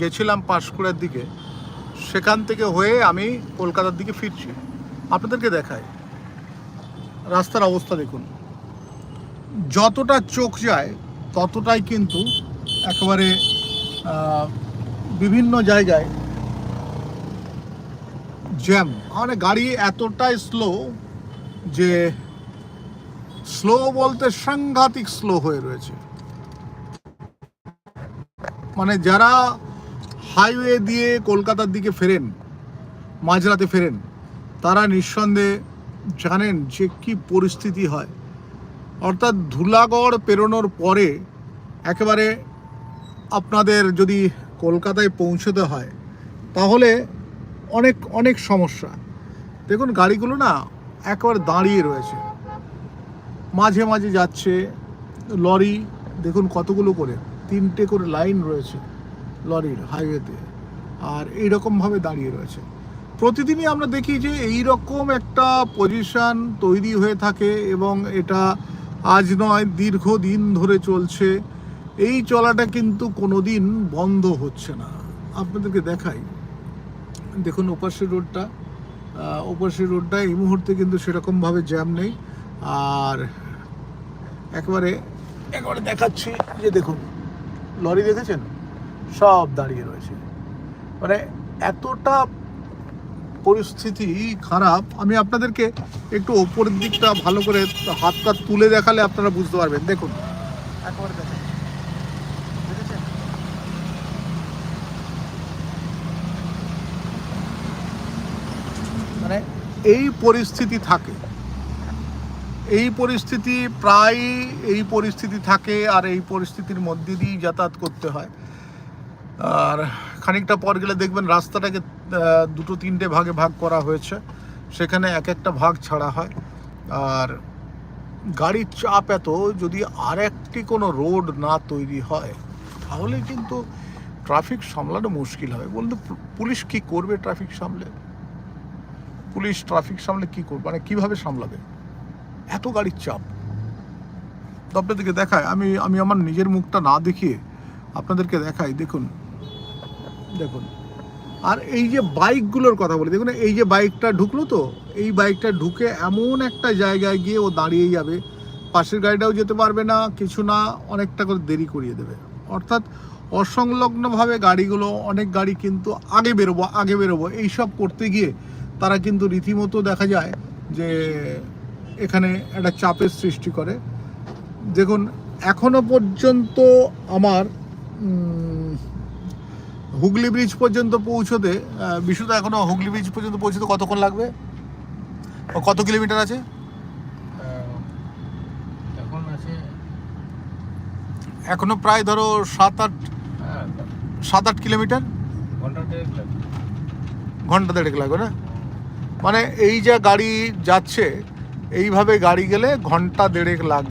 গেছিলাম পাঁশকুড়ার দিকে, সেখান থেকে হয়ে আমি কলকাতার দিকে ফিরছি। আপনাদেরকে দেখাই। রাস্তার অবস্থা দেখুন। যতটা চোখ যায়, ততটাই কিন্তু একেবারে বিভিন্ন জায়গায় জ্যাম। মানে গাড়ি এতটাই স্লো যে স্লো বলতে সাংঘাতিক স্লো হয়ে রয়েছে। মানে যারা হাইওয়ে দিয়ে কলকাতার দিকে ফেরেন, মাঝরাতে ফেরেন, তারা নিঃসন্দেহে জানেন যে কী পরিস্থিতি হয়। অর্থাৎ ধুলাগড় পেরোনোর পরে একেবারে আপনাদের যদি কলকাতায় পৌঁছতে হয়, তাহলে অনেক অনেক সমস্যা। দেখুন, গাড়িগুলো না একবার দাঁড়িয়ে রয়েছে। মাঝে মাঝে যাচ্ছে, লরি, দেখুন কতগুলো করে, তিনটে করে লাইন রয়েছে। লরির হাইওয়েতে আর এইরকমভাবে দাঁড়িয়ে রয়েছে। প্রতিদিনই আমরা দেখি যে এই রকম একটা পজিশন তৈরি হয়ে থাকে এবং এটা আজ নয় দীর্ঘদিন ধরে চলছে। এই চলাটা কিন্তু কোনোদিন বন্ধ হচ্ছে না। আপনাদেরকে দেখাই। দেখুন ওপাশের রোডটা। আহ, ওপাশের রোডটা এই মুহূর্তে কিন্তু সেরকমভাবে জ্যাম নেই। আর একবারে একবারে দেখাচ্ছি যে দেখুন লরি দেখেছেন? সব দাঁড়িয়ে রয়েছে। মানে এতটা পরিস্থিতি খারাপ আমি আপনাদেরকে একটু ওপরের দিকটা ভালো করে হাতটা তুলে দেখালে আপনারা বুঝতে পারবেন। দেখুন। একেবারে দেখেন। মানে এই পরিস্থিতি থাকে। এই পরিস্থিতি প্রায় এই পরিস্থিতি থাকে আর এই পরিস্থিতির মধ্যে দিয়েই যাতায়াত করতে হয়। আর খানিকটা পর গেলে দেখবেন রাস্তাটাকে দুটো তিনটে ভাগে ভাগ করা হয়েছে। সেখানে এক একটা ভাগ ছাড়া হয়। আর গাড়ির চাপ এত, যদি আর একটি কোনো রোড না তৈরি হয়, তাহলে কিন্তু ট্রাফিক সামলানো মুশকিল হবে। বলতে পুলিশ কি করবে ট্রাফিক সামলে? পুলিশ ট্রাফিক সামলে কি করবে? মানে কীভাবে সামলাবে? এত গাড়ির চাপ। তো আপনাদেরকে দেখায় আমি আমি আমার নিজের মুখটা না দেখিয়ে আপনাদেরকে দেখাই। দেখুন দেখুন। আর এই যে বাইকগুলোর কথা বলি, দেখুন, এই যে বাইকটা ঢুকলো তো, এই বাইকটা ঢুকে এমন একটা জায়গায় গিয়ে ও দাঁড়িয়ে যাবে, পাশের গাড়িটাও যেতে পারবে না, কিছু না, অনেকটা করে দেরি করিয়ে দেবে। অর্থাৎ অসংলগ্নভাবে গাড়িগুলো, অনেক গাড়ি কিন্তু আগে বেরোবো আগে বেরোবো, এইসব করতে গিয়ে তারা কিন্তু রীতিমতো দেখা যায় যে এখানে একটা চাপের সৃষ্টি করে। দেখুন, এখনও পর্যন্ত আমার হুগলি ব্রিজ পর্যন্ত পৌঁছতে আহ, বিশুদা এখনও হুগলি ব্রিজ পর্যন্ত পৌঁছতে কতক্ষণ লাগবে? কত কিলোমিটার আছে? এখন প্রায় ধরো সাত আট হ্যাঁ সাত আট কিলোমিটার? ঘণ্টা দেড়েক লাগবে না? মানে এই যা গাড়ি যাচ্ছে এইভাবে গাড়ি গেলে ঘণ্টা দেড়েক লাগবে।